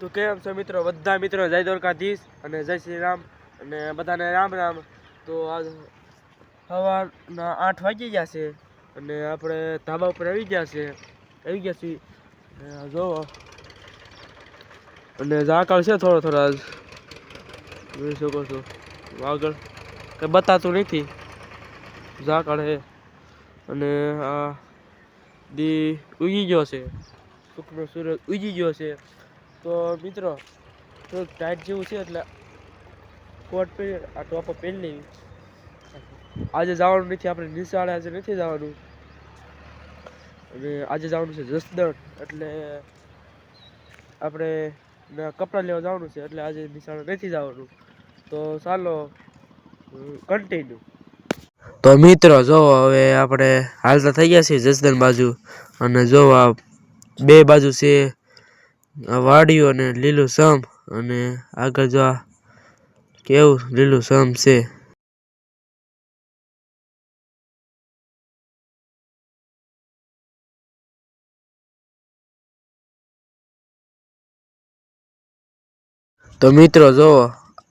તો કેમ છો મિત્રો? બધા મિત્રો જય દ્વારકાધીશ અને જય શ્રી રામ અને બધાને રામ રામ. તો આજ સવારના આઠ વાગી ગયા છે અને આપણે ધાબા ઉપર આવી ગયા છે. આવી ગયા છીએ. જોવો અને ઝાકળ છે થોડો થોડો આજ. જોઈ શકો છો. આગળ કંઈ બતાતું નથી. ઝાકળ છે. અને આ દી ઉગી ગયો છે. સુખનો સૂરજ ઉગી ગયો છે. તો મિત્રો થોડુંક ટાઈટ જેવું છે એટલે કોટ પહેરી આ ટોપો પહેરી લેવી. આજે જવાનું નથી, આપણે નિશાળે આજે નથી જવાનું. અને આજે જવાનું છે જસદણ, એટલે આપણે કપડાં લેવા જવાનું છે, એટલે આજે નિશાળે નથી જવાનું. તો ચાલો કન્ટિન્યુ તો મિત્રો, જો હવે આપણે હાલતા થઈ ગયા છીએ જસદણ બાજુ, અને જો આ બે બાજુ છે આ વાડીઓ અને લીલું સમ અને આગળ જો આ કેવું લીલું સમ છે. તો મિત્રો જુઓ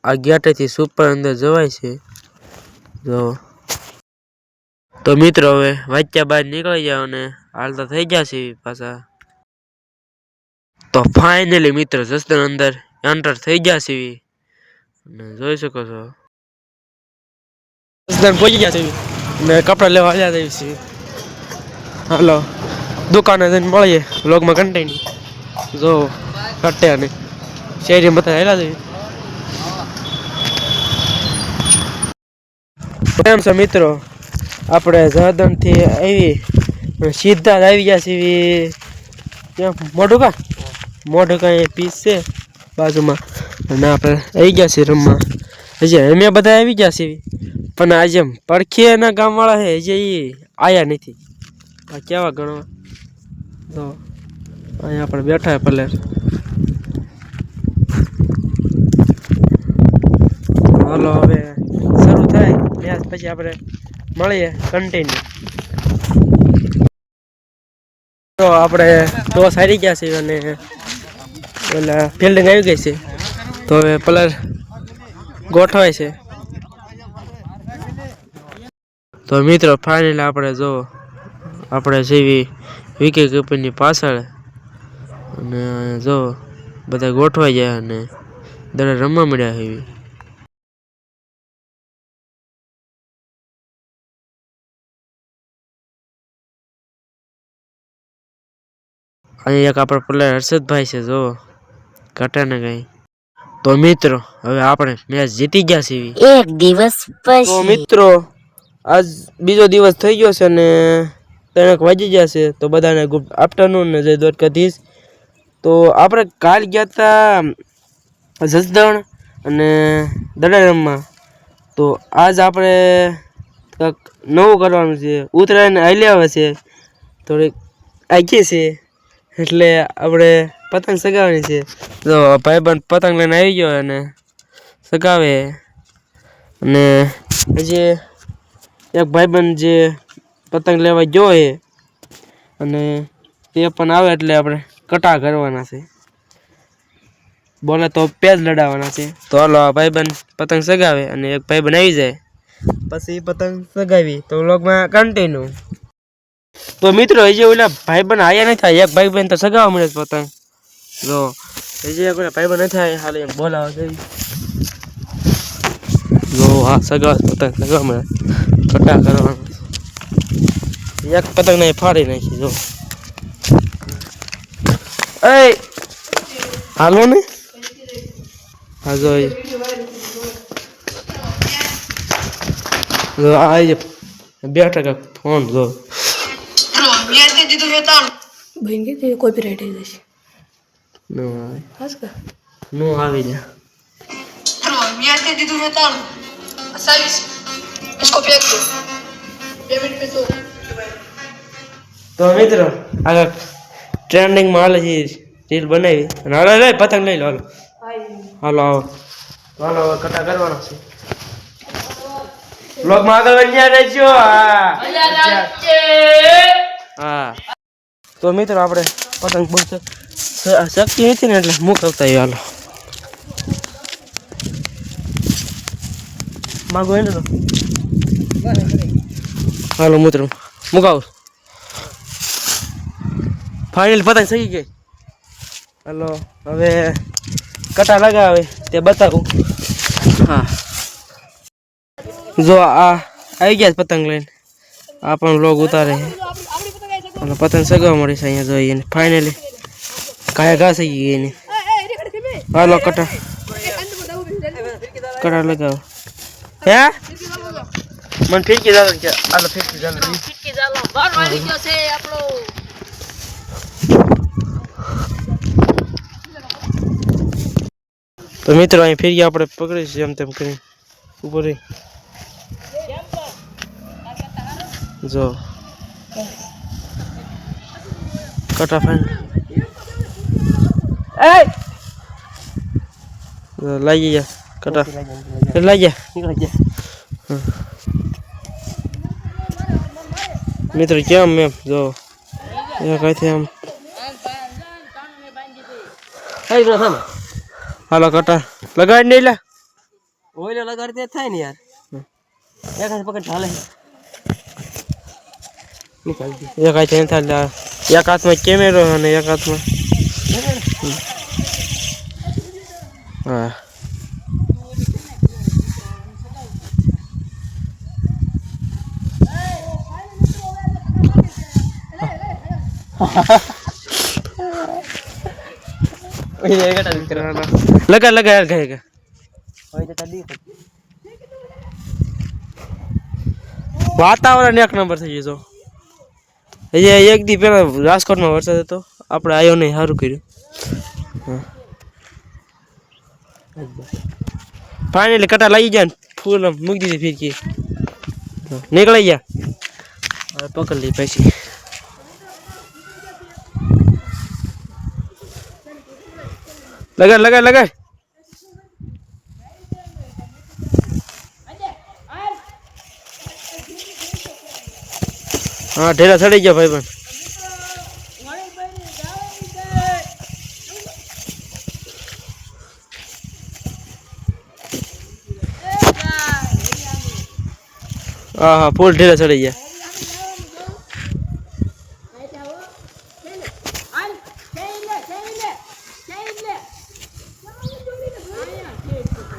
આ ગેટેથી સુપર અંદર જવાય છે. જો. તો મિત્રો હવે વાંચ્યા બહાર નીકળી જાવ અને હાલતા થઈ ગયા છે પાછા. તો ફાઇનલી મિત્રો જસદણ અંદર એન્ટર થઈ ગયા છે. અને જોઈ શકો છો. જસદણ પહોંચી ગયા છે. ને કપડાં લેવા આવ્યા થઈ છે. હાલો, દુકાને જઈને મળીએ. લોગમાં કન્ટિન્યુ જો કટ્યા નહીં. શેરી બધા હેલા જઈએ કેમ છે મિત્રો? આપણે જસદણથી આવી, સીધા જ આવી ગયા છીએ. ત્યાં મોઢું કા? મોઢું કાંઈ પીસ છે બાજુમાં. અને આપણે આવી ગયા છીએ રમવા. હજી અમે બધા આવી ગયા છીએ. પણ આજે પડખે એના ગામવાળા છે, હજી એ આવ્યા નથી. આ કેવા ગણવા? તો અહીંયા આપણે બેઠા હે પલેર. હાલો, હવે શરૂ થાય. મેચ પછી આપણે મળીએ કન્ટિન્યુ તો આપણે ટોસ હારી ગયા છીએ અને પેલા ફિલ્ડિંગ આવી ગઈ છે. તો હવે પ્લેયર ગોઠવાય છે. તો મિત્રો ફાઇનલ આપણે જો, આપણે જેવી વિકે કીપરની પાછળ અને જો બધા ગોઠવાઈ ગયા અને દડા રમવા મળ્યા એવી. અહીં એક આપણો પ્લેયર હર્ષદભાઈ છે, જો. ઘટે ને કઈ. તો મિત્રો હવે આપણે મેચ જીતી ગયા છીએ. એક દિવસ તો મિત્રો આજ બીજો દિવસ થઈ ગયો છે અને ત્રણેક વાગી ગયા છે તો બધાને ગુડ આફ્ટરનૂન ને જય દ્વારકાધીશ. તો આપણે કાલ ગયા હતા જસદણ અને દડારામમાં. તો આજ આપણે કંઈક નવું કરવાનું છે. ઉત્તરાયણ હાલી આવે છે. થોડીક આખી છે. એટલે આપણે પતંગ સગાવવાની છે. તો ભાઈબંધ પતંગ લઈને આવી ગયો અને સગાવે. અને હજી એક ભાઈબંધ જે પતંગ લેવા ગયો એ અને તે પણ આવે એટલે આપણે કટા કરવાના છે. બોલે તો પેજ લડાવવાના છે. તો હાલો આ ભાઈબંધ પતંગ સગાવે અને એક ભાઈબંધ આવી જાય. પછી પતંગ સગાવી. તો વ્લોગમાં કન્ટિન્યુ તો મિત્રો હજી ઓલા ભાઈબંધ આયા નથી થાય એક ભાઈબંધ તો સગાવા મળે છે પતંગ જો હજી એક ઓલા બન નથી આયા હાલે બોલાવા જઈ જો, હા સગા પતંગ સગા મળે. કટા કરવાનો. એક પતંગ નહીં ફાડી નાખી, જો. એ હાલો ને? હા, જો, એ. જો, આ જે બે ટકા ફોન, જો. બહેન કે તે કોપીરાઇટ આવી જશે નો આવે હાસ કા નો આવી જા मैं दे दी तुम्हें तालू अट्ठाईस इसको फेंक दो पेमेंट पे तो તો મિત્રો આગળ ટ્રેન્ડિંગમાં હાલે છે રીલ બનાવી અને હાલો લે પતંગ લઈ લો હાલો હાલો આવો તો હાલો હવે કટા કરવાનો છે બ્લોગમાં આગળ વધ્યા રહેજો હા હા તો મિત્રો, આપણે પતંગ બહુ શક્તિ નથી ને એટલે મૂકવતા હાલો. માગો એને તો. હાલો મિત્રો, મુકાવ. ફાઇનલ પતંગ સહી ગઈ. હાલો, હવે કટા લગાવે તે બતાવું. હા. જો આ આવી ગયા પતંગ લઈને. આ પણ લોગ ઉતારે અને પતંગ સગવા મળે છે અહીંયા જોઈએ ને ફાઇનલી કાયા ઘાસ થઈ ગઈ એની. હાલો કટા. કટા લગાવો. હે? મને ફીરકી જાવ કે હાલો ફીરકી જાવ તો મિત્રો અહીં ફીરકી આપણે પકડીશું એમ તેમ કરી ઉપર જો. કટા ફાઈન લાગી જા કટા એ લાગી જા મિત્રો કેમ એમ જો એ કઈથી આમ હાલો કટા લગાડી નહીં લે ઓઈલો લગાડતે થાય ને યાર એક હાથ પકડ હાલે નીકળ દે એક હાથ એમ થાય લે. એક હાથમાં કેમેરો અને એક હાથમાં હા. ગયે ગયે ઓઈલો તડી વાતાવરણ એક નંબર થઈ ગયું એ એક દી પહેલાં રાજકોટમાં વરસાદ હતો. આપણે આવ્યો નહીં સારું કર્યું. ફાઇનલી કટા લઈ ગયા ને? ફૂલ મૂકી દીધી ફીરકી. હા, નીકળી ગયા? હવે પકડી લઈ પછી. લગાડ લગાડ લગાડ. હા, ઢેલા ચડી ગયા ભાઈ પણ. હા હા, ફૂલ ઢેલા ચડી ગયા.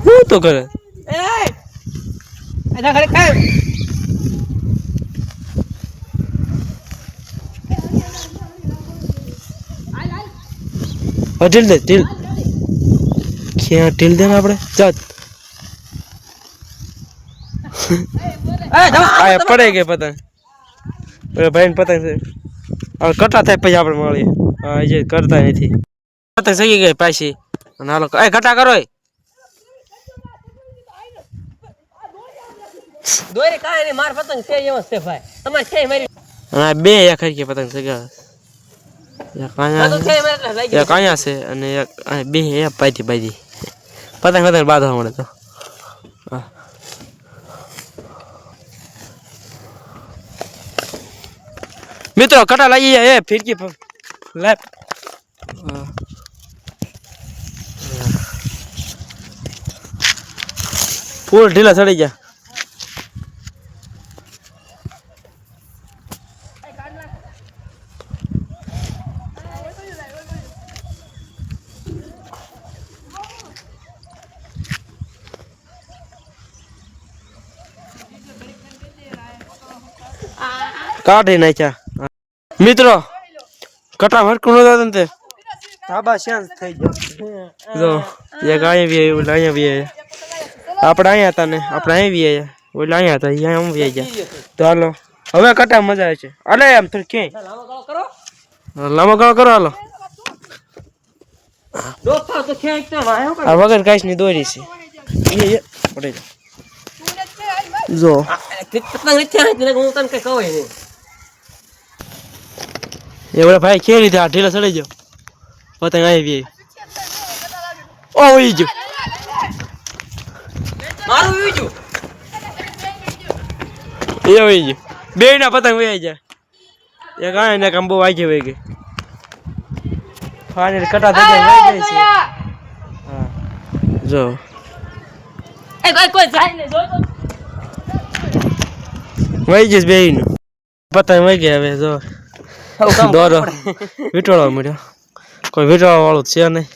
હું તો કરે? એના ઘરે કાય ઢીલ દે ઢીલ. ક્યાં ઢીલ દે ને આપણે? ચાલ. આ પડે ગઈ પતંગ. પેલા ભાઈ પતંગ છે. હવે કટા થાય પછી આપણે મળીએ. હા જે કરતા નથી પતંગ સગી ગઈ પાછી. અને હાલો એ કટા કરો એ. દોરે કાય ને માર પતંગ છે એવો છે ભાઈ. તમારે છે મારી અને આ બે એક હરખી પતંગ સગા. એક અહીંયા એક અહીંયા છે અને એક બે એ પાઈથી પાઈથી પતંગ પતંગ બાંધવા મળે તો. મિત્રો કટા લાગી એ ફિરકી લેપ. ફૂલ ઢીલા ચડી ગયા કાઢી નાખ્યા. મિત્રો કટા હરકું નતા ને તે? ધાબા શાંત થઈ ગયો. જો એક અહીંયા બી આવ્યું ઓલા અહીંયા બી આવ્યા આપણે અહીંયા હતા ને આપણે અહીંયા બી આવ્યા ઓલા અહીંયા હતા અહીંયા આમ બી ગયા. તો હાલો હવે કટા મજા આવે છે. અલે એમ તો ક્યાંય. લાવો ગાળો કરો લાંબો ગાળો કરો હાલો. આ વગર કાંઈ ની દોરી છે. જો. પતંગ નથી હું તને કઈ કહું નહીં. એવડે ભાઈ કે રીતે આ ઢીલા ચડી ગયો? પતંગ આવી ઓ ઉઈ ગયો. મારું બીજું એ ઉઈ ગયો. બે ના પતંગ વહી જાય. એક આ ને કામ બહુ વાગી વહી ગઈ. ફાઇનલ કટા થઈ ગયા વહી જાય છે. હા. જો. એ કોઈ કોઈ જાય ને જો વહી જઈશ બેન પતંગ વહી ગયા હવે જો. દોરો. વીંટોળવા. મળ્યો. કોઈ વીંટોળવા વાળું છે નહીં.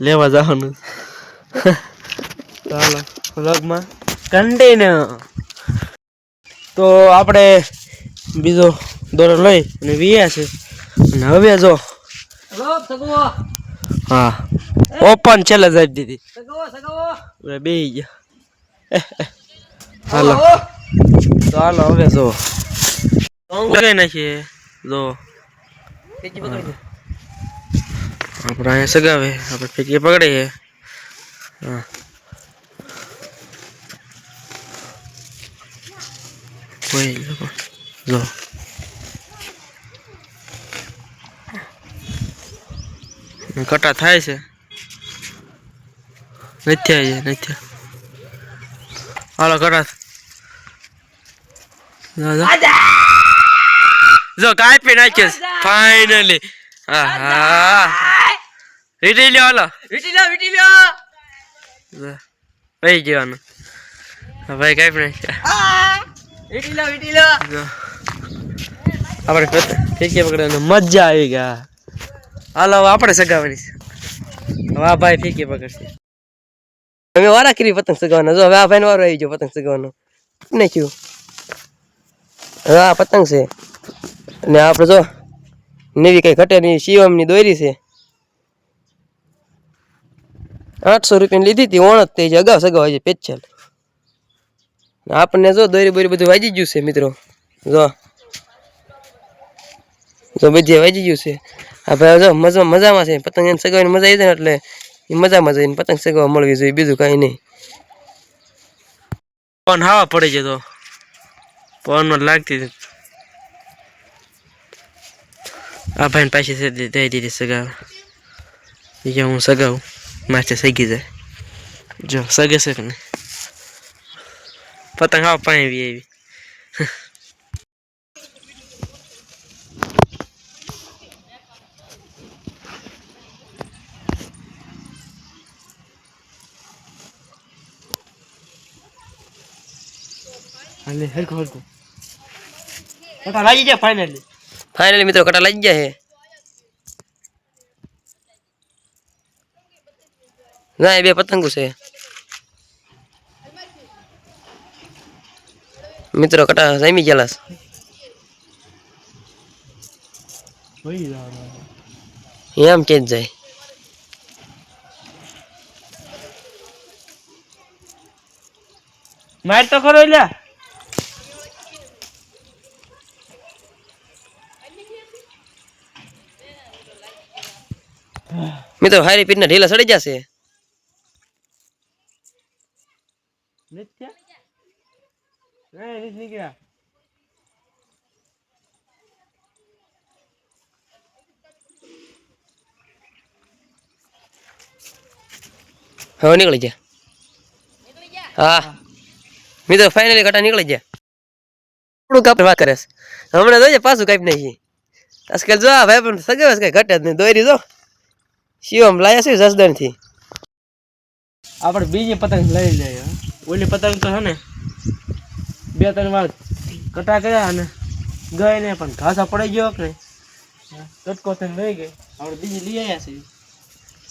લેવા જવાનું. ચાલો વ્લોગમાં કન્ટિન્યુ તો આપણે બીજો દોરો લઈ અને વીયા છે. અને હવે જો. હા. ઓપન છેલ્લે જ દીધી. બેહી ગયા. હાલો તો હાલો હવે જો. નાખીએ. જો. પકડી આપણે અહીંયા સગાવે આપણે ફેંકી પકડીએ. હા. કોઈ લોકો. જો. કટા થાય છે. નથી આવી નથી હાલો કટા. જો, કાપી નાખ્યો ફાઇનલી. રીટી લ્યો હાલો. વીટી લ્યો વીટી લ્યો. વહી જવાનું. ભાઈ કાપી નાખ્યા વીટી લ્યો વીટી લ્યો. આપણે ફેંકી પકડવાની મજા આવી ગયા હાલો આપણે સગાવાની છે. હવે ભાઈ ફેંકી પકડશે. હવે વારા કરી પતંગ સગાવવાનો જો હવે આ ભાઈ વારો આવી ગયો પતંગ સગાવવાનો નાખ્યું હવે આ પતંગ છે. અને આપણે જો નવી કઈ ઘટે નહીં, શિવમની દોરી છે. આઠસો રૂપિયાની લીધી હતી, ઓણ થઈ છે અગાઉ સગાવ છે પેચલ આપણને જો દોરી બોરી બધું વાજી ગયું છે, મિત્રો. જો. જો બધી વાજી ગયું છે. આ ભાઈ જો મજા, મજામાં છે, પતંગ એને સગાવીને મજા આવી જાય ને એટલે એ મજામાં જઈને પતંગ સગાવવા મળવી જોઈએ, બીજું કાંઈ નહીં. પણ હાવા પડી જતો પવનમાં લાગતી હતી. આ ભાઈને પાછી દઈ દીધી સગાવ એ હું સગાવું માથે સગી જાય જો સગે છે નહીં પતંગ હાવ પાણી આવી આવી હાલે હરખું હરખું લાગી જાય ફાઇનલી ફાઇનલી મિત્રો, કટા લાગી ગયા છે? ના, એ બે પતંગો છે. મિત્રો, કટા જામી ગયેલા એમ કે જાય. માર તો ખરો લ્યા. મિત્રો હારી પીઠના ઢીલા સડી જશે હા હવે નીકળી જા હા. મિત્રો ફાઇનલી કટા નીકળી જા થોડુંક આપણે વાત કરે હમણાં જોઈએ પાછું કાપી નહીં આજકાલ જો આ ભાઈ પણ સગાવે કઈ ઘટે જ નહીં. દોરી જો. શિવમ લાયા છે જસદણથી. આપણે બીજી પતંગ લઈ લઈએ ઓલી પતંગ તો છે બે ત્રણ વાર કટા કર્યા અને ગઈ ને પણ ઘાસા પડી ગયો કે કટકો થઈને લઈ ગઈ. આપણે બીજી લઈ આવ્યા છીએ.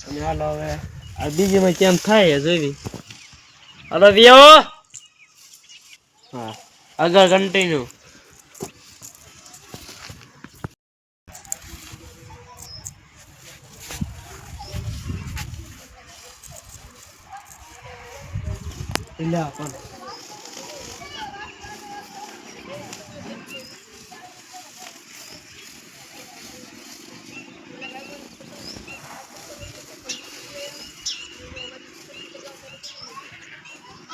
અને હાલો હવે, આ બીજીમાં કેમ થાય જોઈવી હાલો, વ્યો. હા, આગળ કન્ટિન્યુ એટલે પણ.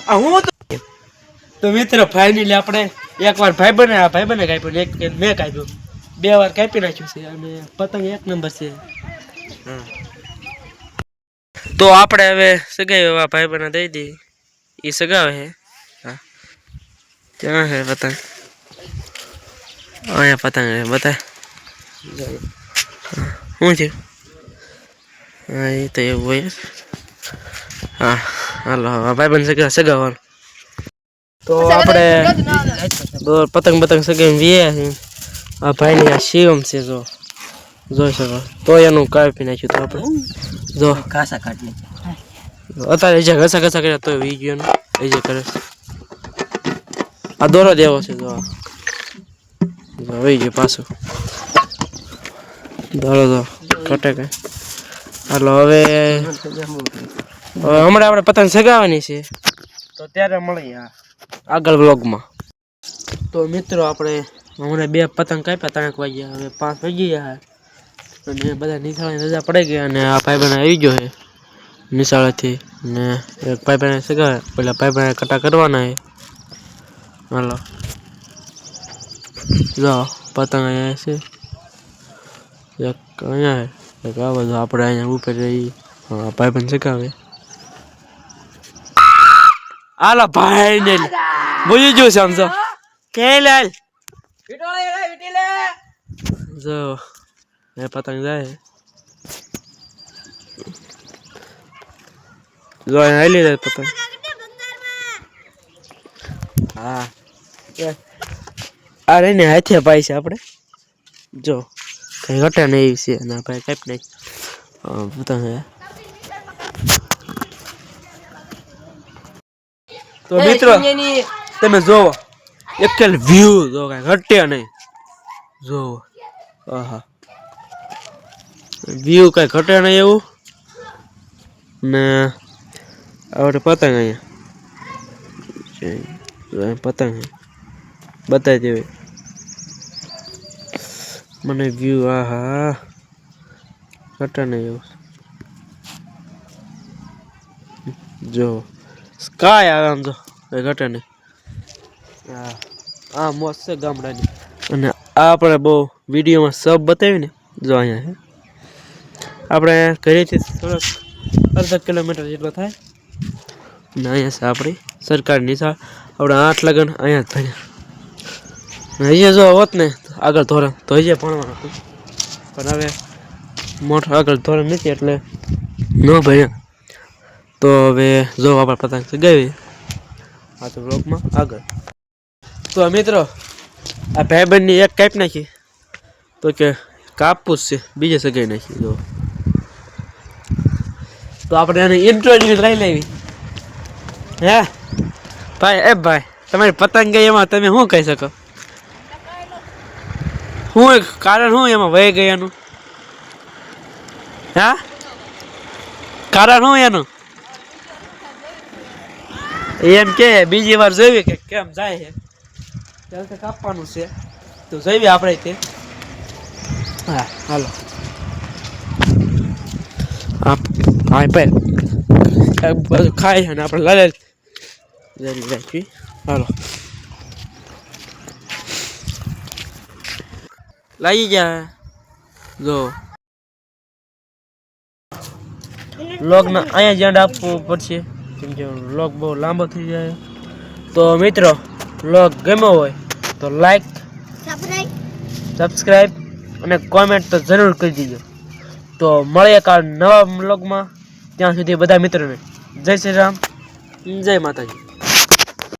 આ હું તો મિત્ર ફાઇનલી આપણે એકવાર ભાઈ બને આ ભાઈ બને કાપ્યું ને એક મેં કાપ્યું બે વાર કાપી નાખ્યું છે અને પતંગ એક નંબર છે. તો આપણે હવે સગાઈ એવા ભાઈ બને દઈ દી એ સગાવે છે હા ક્યાં હે પતંગ અહીંયા પતંગ છે બતા શું છે હા એ તો એવું હોય હા હાલો હા ભાઈ બન સગા સગાવાનું તો આપણે પતંગ પતંગ સગાઈને વ્યા છે આ ભાઈની આ શિવમ છે જો જોઈ શકો તો એનું કાપી નાખ્યું તો આપણે જો કાસા કાઢી અત્યારે જે ઘસા ઘસા કર્યા તો વી ગયો એ જે કરે. આ દોરો દેવો છે જો વહી ગયો પાછું. દોરો દો કટે કઈ. હાલો હવે હવે હમણાં આપણે પતંગ સગાવવાની છે. તો ત્યારે મળીએ આગળ બ્લોગમાં તો મિત્રો આપણે હમણાં બે પતંગ કાપ્યા ત્રણેક વાગ્યા. હવે પાંચ વાગી ગયા અને બધા નીકળવાની રજા પડી ગઈ અને આ ભાઈ બને આવી ગયો છે. નિશાળેથી ને એક ભાઈ બહેન સગાવે પેલા ભાઈ બહેન કટા કરવાના છે. હાલો. જો પતંગ અહીંયા છે. એક અહીંયા એક આ બધું આપણે અહીંયા ઉપર રહી. હા ભાઈ બહેન સગાવે હાલો ભાઈ ને બોલી જો સમજો કે લાલ જો એ પતંગ જાય. જો હાલી જાય પતંગ હા. અરે ને હાથે પાઈ છે આપણે. જો કઈ ઘટે નહીં છે. ના ભાઈ કાંઈ નહીં. પતંગ તો મિત્રો તમે જોવો. એકલ વ્યૂ જો કઈ ઘટે નહીં. જોવો. આહા. વ્યૂ કઈ ઘટે નહીં એવું? ને આપણે પતંગ અહીંયા જો અહીં પતંગ છે બતાવી દેવી મને વ્યૂ આહા ઘટે નહીં એવું જો સ્કાય આવે આમ જો કઈ ઘટે નહીં હા આ મોજ છે ગામડાની અને આ આપણે બહુ વિડીયોમાં સબ બતાવી ને જો અહીંયા છે આપણે ઘરેથી થોડોક અડધા કિલોમીટર જેટલો થાય. ને, અહીંયા છે આપણી સરકારની નિશાળ આપણે આઠ લગન અહીંયા જ ભણ્યા અહીંયા જો હોત ને આગળ ધોરણ તો અહીંયા ભણવાનું હતું. પણ હવે મોટું આગળ ધોરણ નથી, એટલે ન ભણ્યા. તો હવે જો આપણે પતંગ ગઈ આ તો બ્લોકમાં આગળ. તો મિત્રો, આ ભાઈબંધની એક કાપ નાખી. તો કે કાપવું જ છે, બીજે સગાઈ નાખી, જો. તો આપણે એને ઇન્ટ્રોડ્યુસ લઈ લેવી. હે? ભાઈ, એ ભાઈ, તમારી પતંગ ગઈ એમાં તમે શું કહી શકો? શું કારણ શું એમાં વહી ગયાનું? હા? કારણ શું એનું? એમ કે, બીજી વાર જોઈ કે કેમ જાય છે? તો કાપવાનું છે. તો જોઈએ આપણે તે. હા, હાલો. હા ભાઈ બધું ખાય અને આપણે લાલે જરી રાખી હાલો. લાગી ગયા. જો. લોગના અહીંયા જ એન્ડ આપવું પડશે. કેમ કે લોગ બહુ લાંબો થઈ જાય. તો મિત્રો લોગ ગમ્યો હોય તો લાઈક સબસ્ક્રાઈબ અને કોમેન્ટ તો જરૂર કરી દીજો. તો મળીએ કાલ નવા બ્લોગમાં ત્યાં સુધી બધા મિત્રોને જય શ્રી રામ જય માતાજી.